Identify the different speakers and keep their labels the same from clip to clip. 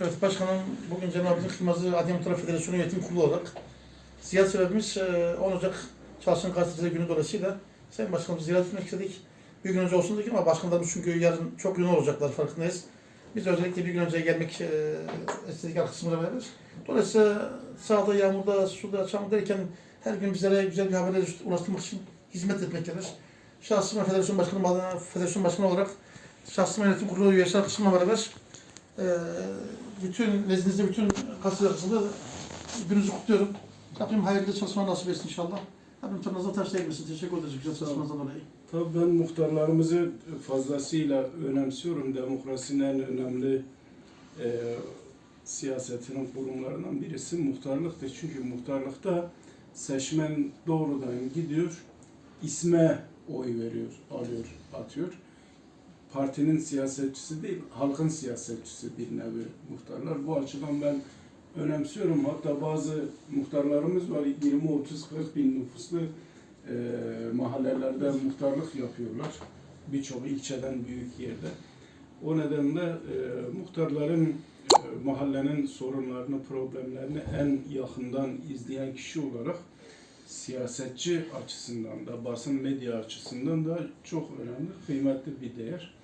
Speaker 1: Evet başkanım bugün Cenab-ı Hak Yılmaz'ı Adem Taraf Federasyonu Yönetim Kurulu olarak ziyaret sebebimiz e, 10 Ocak Çalışan Gazeteciler Günü dolayısıyla Sayın Başkanımızı ziyaret etmek istedik. Bir gün önce olsun dedik ama başkanlarımız çünkü yarın çok yoğun olacaklar farkındayız. Biz özellikle bir gün önce gelmek e, istedik arkadaşımızla beraber. Dolayısıyla sağda, yağmurda, suda, çamur derken her gün bizlere güzel bir haberler ulaştırmak için hizmet etmektedir. Şahsım ve Federasyon Başkanı adına Federasyon Başkanı olarak Şahsım Yönetim Kurulu üyesi arkadaşımla beraber e, bütün nezdinizde bütün kasır arasında gününüzü kutluyorum. Rabbim hayırlı çalışmalar nasip etsin inşallah. Rabbim tırnağınıza taş değmesin. Teşekkür ederiz güzel çalışmanızdan dolayı.
Speaker 2: Tabii ben muhtarlarımızı fazlasıyla önemsiyorum. Demokrasinin en önemli e, siyasetinin kurumlarından birisi muhtarlıktır. Çünkü muhtarlıkta seçmen doğrudan gidiyor, isme oy veriyor, alıyor, atıyor. Partinin siyasetçisi değil, halkın siyasetçisi bir nevi muhtarlar. Bu açıdan ben önemsiyorum. Hatta bazı muhtarlarımız var, 20, 30, 40 bin nüfuslu e, mahallelerde muhtarlık yapıyorlar. Birçok ilçeden büyük yerde. O nedenle e, muhtarların e, mahallenin sorunlarını, problemlerini en yakından izleyen kişi olarak siyasetçi açısından da, basın medya açısından da çok önemli, kıymetli bir değer.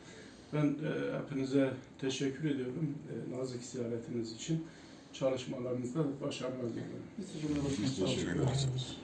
Speaker 2: Ben e, hepinize teşekkür ediyorum e, nazik ziyaretiniz için. Çalışmalarınızda başarılar diliyorum.
Speaker 3: Biz teşekkür ederiz.